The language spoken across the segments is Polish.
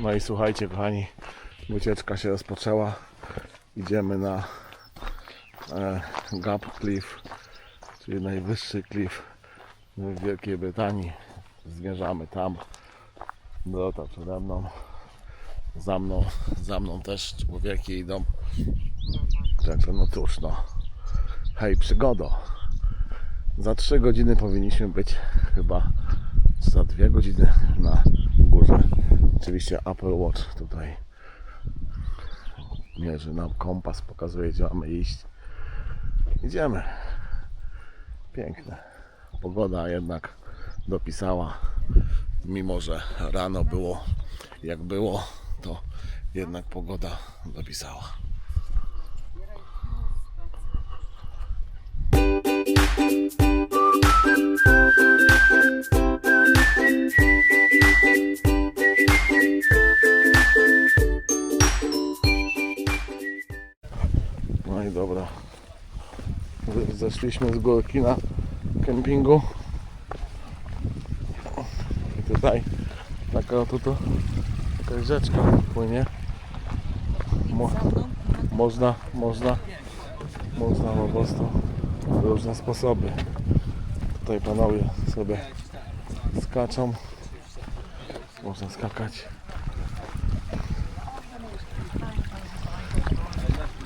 No i słuchajcie kochani, wycieczka się rozpoczęła. Idziemy na e, Gap Cliff, czyli najwyższy cliff w Wielkiej Brytanii. Zmierzamy tam. Dorota przede mną. Za mną, za mną też człowieki idą. Także no cóż no. Hej przygodo. Za 3 godziny powinniśmy być chyba za 2 godziny na górze. Oczywiście Apple Watch tutaj mierzy nam kompas, pokazuje gdzie mamy iść. Idziemy. Piękne. Pogoda jednak dopisała. Mimo, że rano było jak było, to jednak pogoda dopisała. Zeszliśmy z górki na kempingu. I tutaj taka oto to jakaś rzeczka płynie. Mo, można, można, można po prostu różne sposoby. Tutaj panowie sobie skaczą. Można skakać.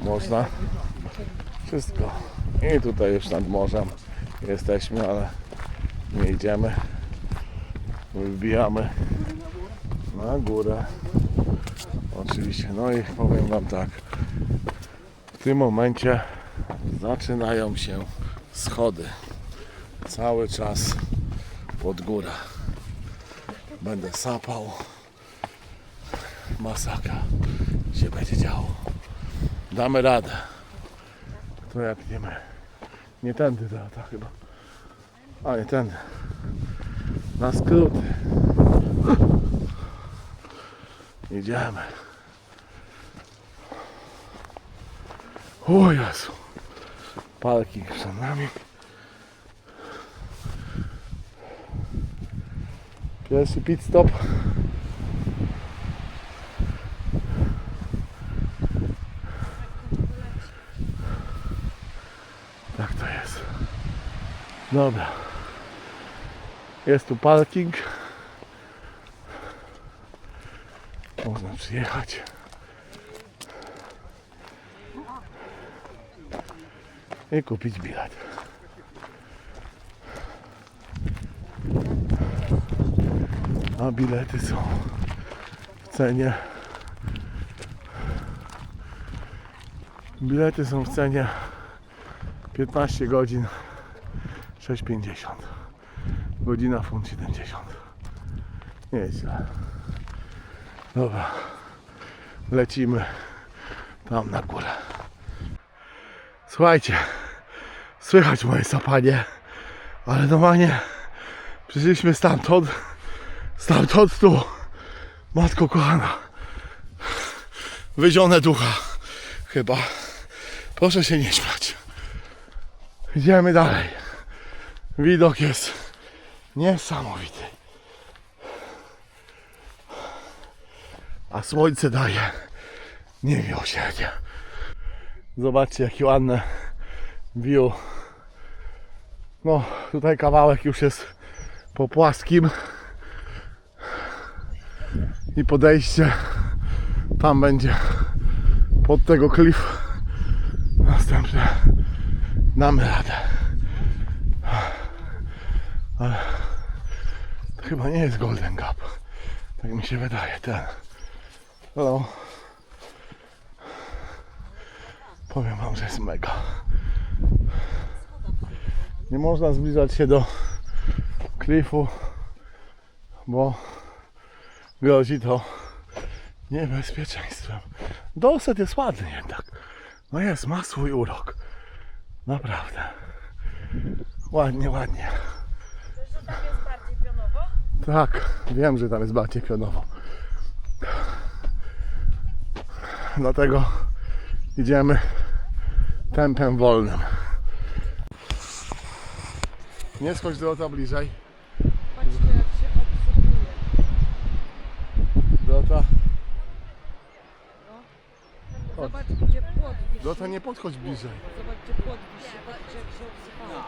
Można. Wszystko. I tutaj już nad morzem jesteśmy, ale nie idziemy. Wybijamy na górę. Oczywiście. No i powiem Wam tak. W tym momencie zaczynają się schody. Cały czas pod górę. Będę sapał. Masakra się będzie działo. Damy radę. To jak nie my. Nie tędy ta chyba. A nie tędy. Na skróty. Idziemy. O Jezu. Parking przed nami. Pierwszy pit stop. Tak to jest. Dobra. Jest tu parking. Można przyjechać. I kupić bilet. A bilety są w cenie. Bilety są w cenie 15 godzin 6,50 godzina funt 70 nieźle. Dobra. Lecimy tam na górę. Słuchajcie słychać moje sapanie ale normalnie przyszliśmy stamtąd stamtąd tu. Matko kochana wyzione ducha chyba. Proszę się nie śmiać. Idziemy dalej. Widok jest niesamowity. A słońce daje niemiłosierdzie. Zobaczcie jakie ładne view. No tutaj kawałek już jest po płaskim. I podejście tam będzie pod tego klif. Następne damy radę. Ale to chyba nie jest Golden Gap. Tak mi się wydaje, ten. Hello. Powiem wam, że jest mega. Nie można zbliżać się do klifu, bo grozi to niebezpieczeństwem. Dorset jest ładny jednak. No jest, ma swój urok. Naprawdę. Ładnie, ładnie. Tam jest bardziej pionowo? Tak, wiem, że tam jest bardziej pionowo. Dlatego idziemy tempem wolnym. Nie schodź do auta bliżej. Patrzcie jak się obsługuje. Dorota, Zobacz, gdzie płot wisi. No to nie podchodź bliżej. Zobacz, gdzie płot wisi. Patrz, jak się obsypało.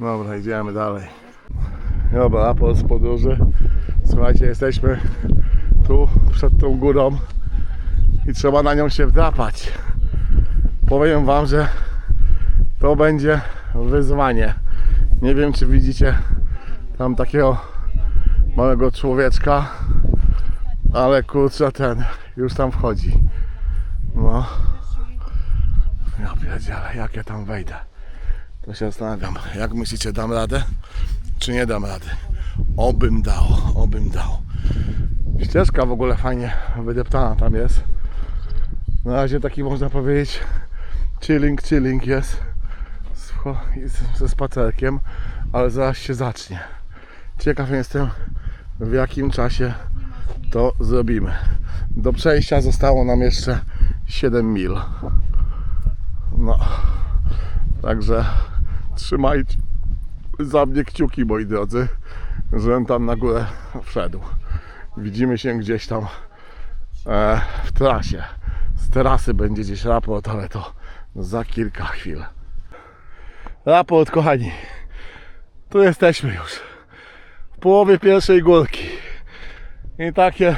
Dobra, idziemy dalej. Dobra, po z podróży. Słuchajcie, jesteśmy tu przed tą górą i trzeba na nią się wdrapać. Powiem Wam, że to będzie wyzwanie. Nie wiem, czy widzicie tam takiego małego człowieczka, ale kurczę, ten już tam wchodzi. No. Ja pierdzielę, jak ja tam wejdę. To się zastanawiam, jak myślicie, dam radę, czy nie dam rady? Obym dał, obym dał. Ścieżka w ogóle fajnie wydeptana tam jest. Na razie taki można powiedzieć chilling, chilling jest ze spacerkiem, ale zaraz się zacznie. Ciekaw jestem w jakim czasie to zrobimy. Do przejścia zostało nam jeszcze 7 mil. No. Także trzymajcie za mnie kciuki, moi drodzy, żebym tam na górę wszedł. Widzimy się gdzieś tam e, w trasie. Z terasy będzie gdzieś raport, ale to za kilka chwil. Raport, kochani. Tu jesteśmy już. W połowie pierwszej górki. I takie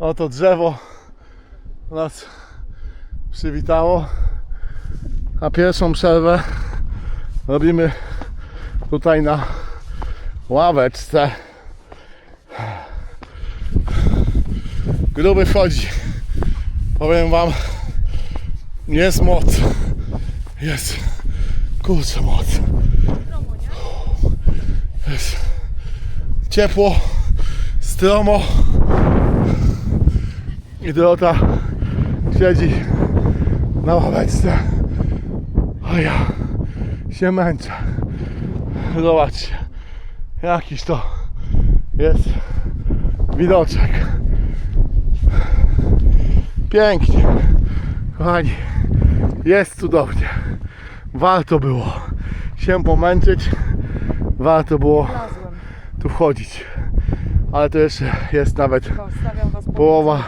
oto drzewo nas przywitało. A pierwszą przerwę robimy tutaj na ławeczce. Gruby wchodzi. Powiem wam, jest moc. Jest kurczę moc. Jest ciepło, stromo. I Dorota siedzi na ławeczce. A ja się męczę. Zobaczcie, jakiś to jest widoczek. Pięknie. Kochani, jest cudownie. Warto było się pomęczyć. Warto było tu wchodzić. Ale to jeszcze jest nawet was Połowa.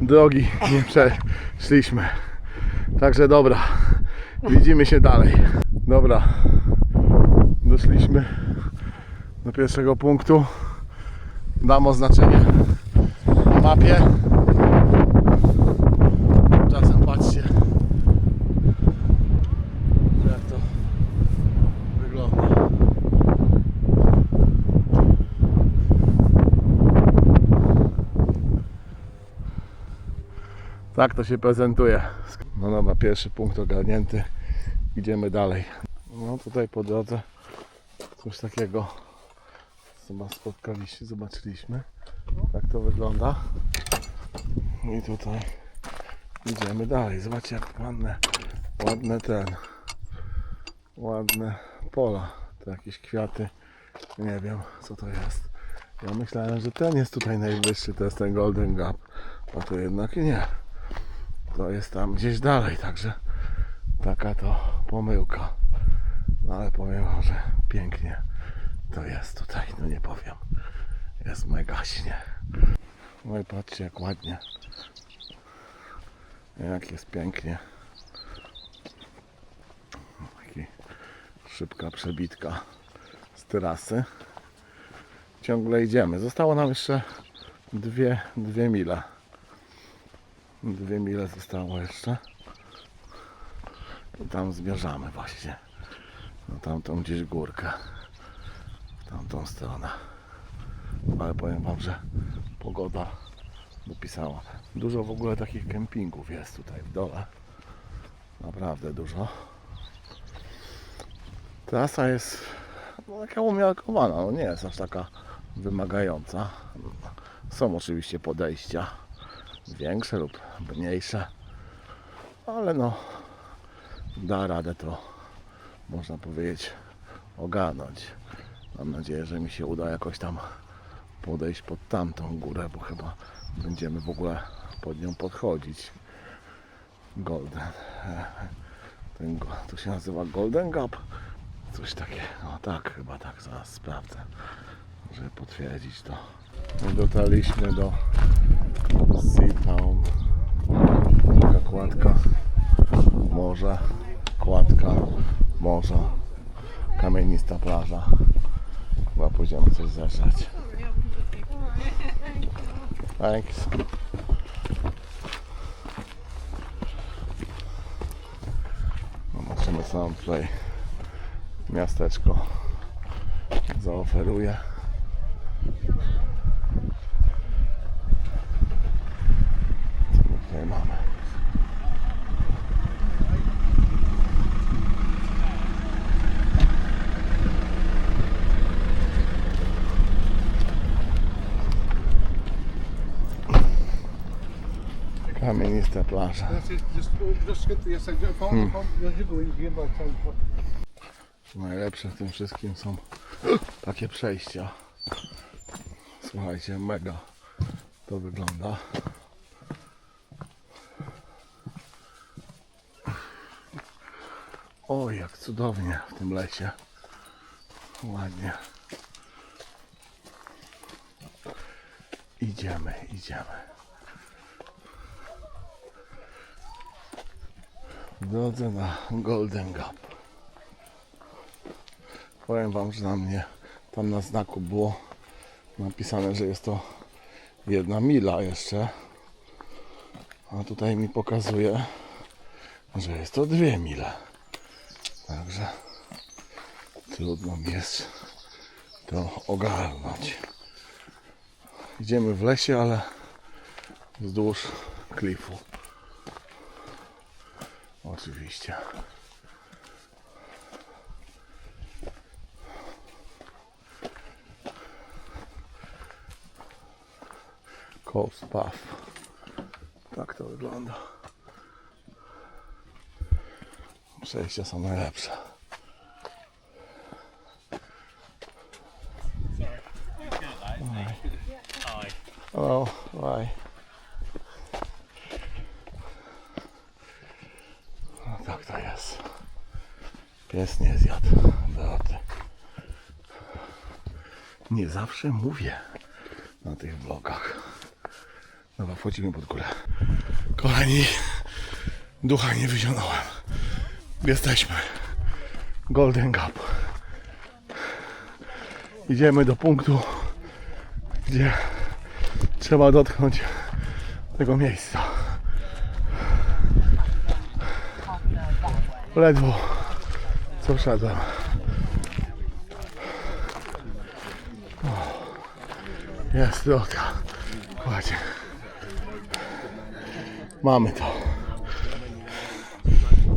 drogi nie przeszliśmy. Także dobra, widzimy się dalej. Dobra, doszliśmy do pierwszego punktu. Dam oznaczenie na mapie. Czasem patrzcie, jak to wygląda. Tak to się prezentuje. No dobra, pierwszy punkt ogarnięty. Idziemy dalej. No tutaj po drodze coś takiego chyba spotkaliśmy, zobaczyliśmy. Tak to wygląda. I tutaj idziemy dalej. Zobaczcie jak ładne, ładne ten, ładne pola. To jakieś kwiaty. Nie wiem co to jest. Ja myślałem, że ten jest tutaj najwyższy, to jest ten Golden Gap. A to jednak nie to jest tam gdzieś dalej, także taka to pomyłka. No ale powiem wam, że pięknie to jest tutaj, no nie powiem. Jest mega śnie. No i patrzcie jak ładnie. Jak jest pięknie. Taki szybka przebitka z terasy. Ciągle idziemy. Zostało nam jeszcze dwie, dwie mile. Dwie mile zostało jeszcze. Tam zmierzamy właśnie. Na tamtą gdzieś górkę. W tamtą stronę. Ale powiem wam, że pogoda dopisała. Dużo w ogóle takich kempingów jest tutaj w dole. Naprawdę dużo. Trasa jest no, taka umiarkowana, no nie jest aż taka wymagająca. Są oczywiście podejścia większe lub mniejsze, ale no da radę to można powiedzieć ogarnąć. Mam nadzieję, że mi się uda jakoś tam podejść pod tamtą górę, bo chyba będziemy w ogóle pod nią podchodzić. Golden. Ten, to się nazywa Golden Gap. Coś takiego. No tak, chyba tak, zaraz sprawdzę, żeby potwierdzić to. My dotarliśmy do Sea Town. Taka kładka, morze, kładka, morza, kamienista plaża. Chyba pójdziemy coś zażreć. Thanks. Zobaczymy co nam tutaj miasteczko zaoferuje. The time. Najlepsze w tym wszystkim są takie przejścia. Słuchajcie, mega to wygląda. O, jak cudownie w tym lesie. Ładnie. Idziemy, idziemy. W drodze na Golden Gap. Powiem wam, że na mnie tam na znaku było napisane, że jest to jedna mila jeszcze. A tutaj mi pokazuje, że jest to dwie mile. Także trudno mi jest to ogarnąć. Idziemy w lesie, ale wzdłuż klifu. Oczywiście. Coast Path. Tak to wygląda. Przejścia są najlepsze. Hello, hi. No tak to jest. Pies nie zjadł Beaty. Nie zawsze mówię na tych vlogach. Dobra, wchodzimy pod górę. Kochani, ducha nie wyzionąłem. Jesteśmy. Golden Gap. Idziemy do punktu, gdzie trzeba dotknąć tego miejsca. Ledwo co. O, Jest droga. Kładzie. Mamy to.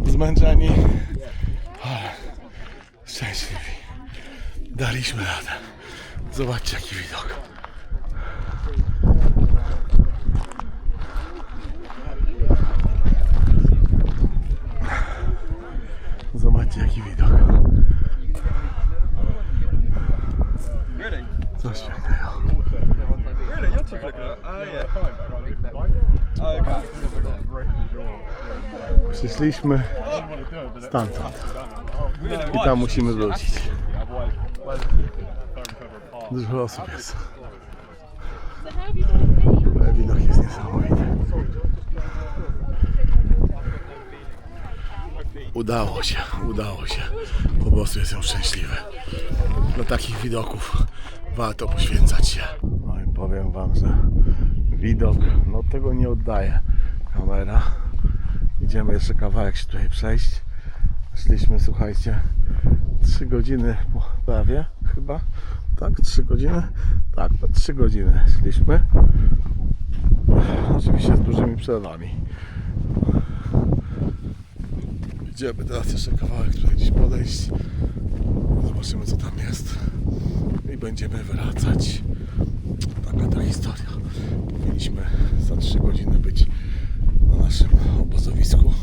Zmęczeni, ale szczęśliwi. Daliśmy radę. Zobaczcie jaki widok. Przyszliśmy stamtąd. I tam musimy wrócić. Dużo osób jest. Widok jest niesamowity. Udało się, udało się. Po prostu jestem szczęśliwy. Dla takich widoków warto poświęcać się. No i powiem wam, że widok, no tego nie oddaje kamera. Idziemy jeszcze kawałek się tutaj przejść. Szliśmy, słuchajcie, 3 godziny prawie chyba. Tak, 3 godziny? Tak, 3 godziny szliśmy. Oczywiście z dużymi przerwami. Idziemy teraz jeszcze kawałek tutaj gdzieś podejść. Zobaczymy co tam jest. I będziemy wracać. Taka ta historia. Powinniśmy za 3 godziny być na naszym obozowisku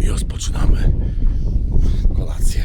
i rozpoczynamy kolację.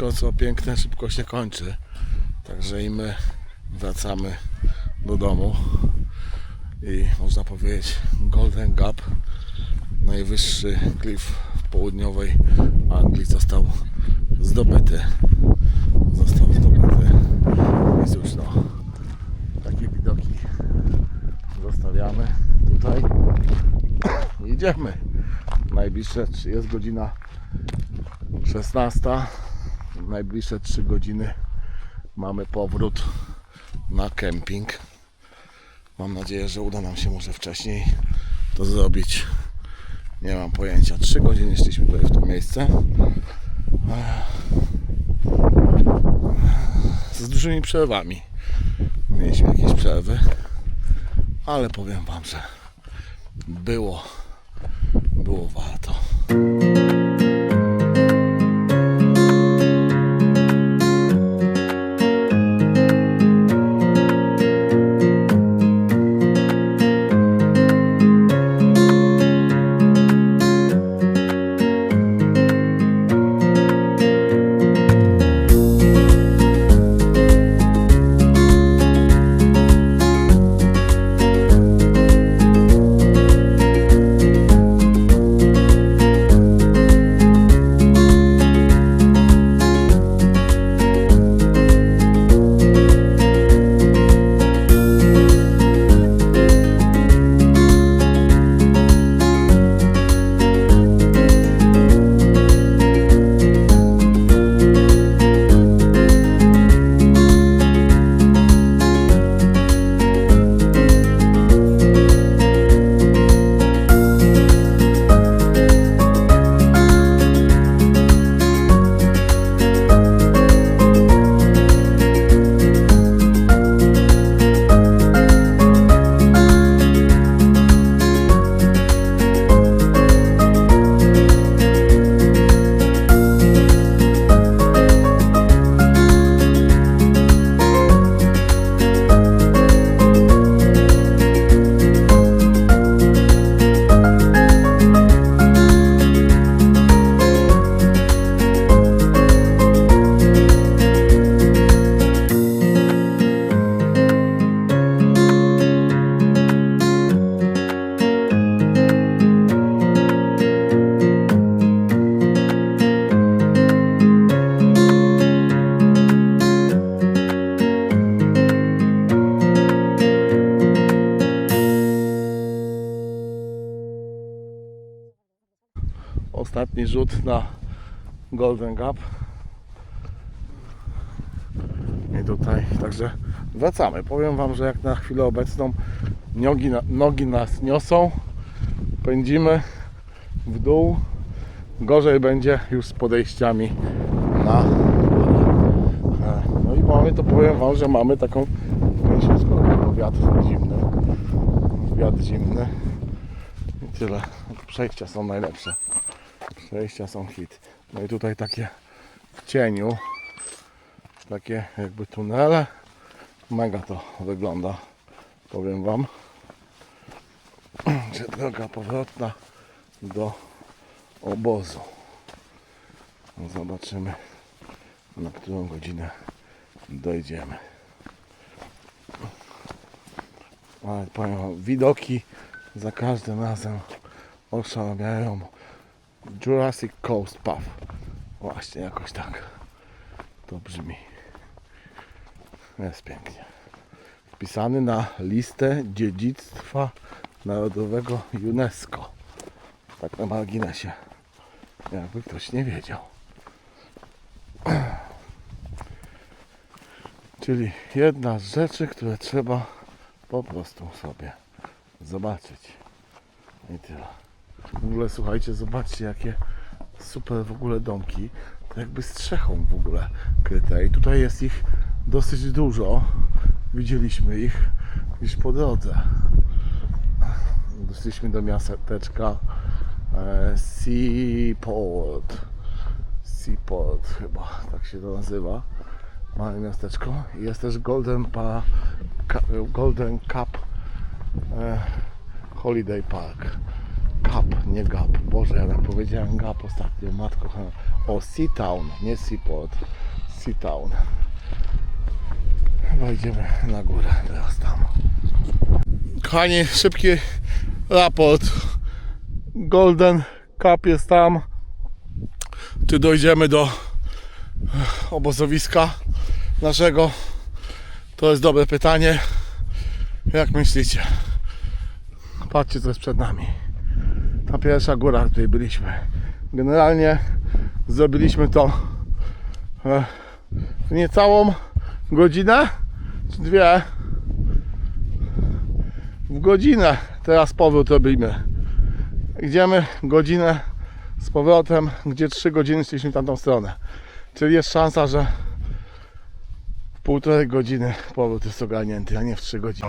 Wszystko co piękne szybko się kończy. Także i my wracamy do domu. I można powiedzieć Golden Gap, najwyższy klif w południowej Anglii został zdobyty. Został zdobyty. I cóż no, takie widoki zostawiamy tutaj. Idziemy. Najbliższe jest godzina 16. Najbliższe 3 godziny mamy powrót na kemping. Mam nadzieję, że uda nam się może wcześniej to zrobić. Nie mam pojęcia. 3 godziny szliśmy tutaj w to miejsce. Z dużymi przerwami. Mieliśmy jakieś przerwy, ale powiem Wam, że było rzut na Golden Gap. I tutaj, także wracamy. Powiem Wam, że jak na chwilę obecną nogi, nogi nas niosą, pędzimy w dół. Gorzej będzie już z podejściami na No i mamy, to powiem Wam, że mamy taką gęsią bo wiatr zimny. Wiatr zimny. I tyle. Przejścia są najlepsze. Przejścia są hit. No i tutaj takie w cieniu. Takie jakby tunele. Mega to wygląda. Powiem Wam. Że droga powrotna do obozu. No Zobaczymy na którą godzinę dojdziemy. Ale powiem widoki za każdym razem oszałamiają. Jurassic Coast Path. Właśnie jakoś tak to brzmi. Jest pięknie. Wpisany na listę dziedzictwa narodowego UNESCO. Tak na marginesie. Jakby ktoś nie wiedział. Czyli jedna z rzeczy, które trzeba po prostu sobie zobaczyć. I tyle. W ogóle słuchajcie, zobaczcie jakie super w ogóle domki. To jakby strzechą w ogóle kryte. I tutaj jest ich dosyć dużo. Widzieliśmy ich już po drodze. Doszliśmy do miasteczka e, Seaport. Seaport chyba, tak się to nazywa. Małe miasteczko. I Jest też Golden, pa, Golden Cup e, Holiday Park. Cup, nie Gap. Boże, ja tak powiedziałem Gap ostatnio, matko. kochana. O, Seatown, nie Seaport. Seatown. Chyba idziemy na górę teraz tam. Kochani, szybki raport. Golden Cup jest tam. Tu dojdziemy do obozowiska naszego? To jest dobre pytanie. Jak myślicie? Patrzcie, co jest przed nami. Ta pierwsza góra, której byliśmy. Generalnie zrobiliśmy to e, w niecałą godzinę, czy dwie. W godzinę teraz powrót robimy. Idziemy godzinę z powrotem, gdzie 3 godziny szliśmy w tamtą stronę. Czyli jest szansa, że w półtorej godziny powrót jest ogarnięty, a nie w 3 godziny.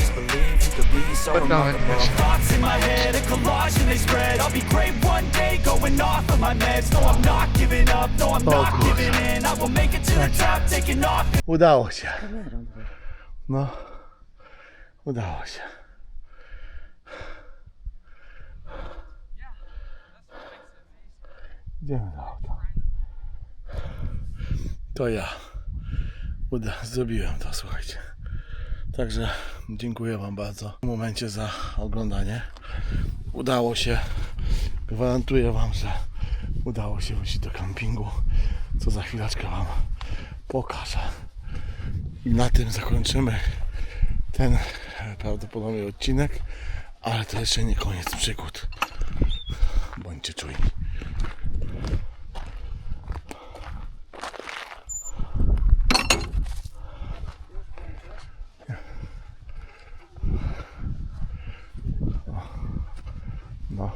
Thoughts in my head, a collage and they spread I'll be great one day, going off of my meds No, I'm not giving up, no, I'm not giving in I will make it to the top, taking off Udało się. No, udało się. Idziemy do auta. To ja. Uda, zrobiłem to, słuchajcie. Także dziękuję Wam bardzo w tym momencie za oglądanie. Udało się. Gwarantuję Wam, że udało się wrócić do kampingu, co za chwileczkę Wam pokażę. I na tym zakończymy ten e, prawdopodobnie odcinek, ale to jeszcze nie koniec przygód. Bądźcie czujni. No.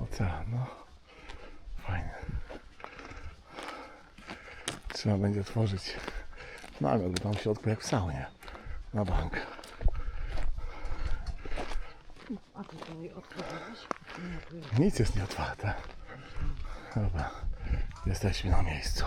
Ocean, no. Fajnie. Trzeba będzie tworzyć namiot, bo tam w środku jak w saunie. Na bank. A tutaj otworzyłeś? Nic jest nieotwarte. Dobra. Jesteśmy na miejscu.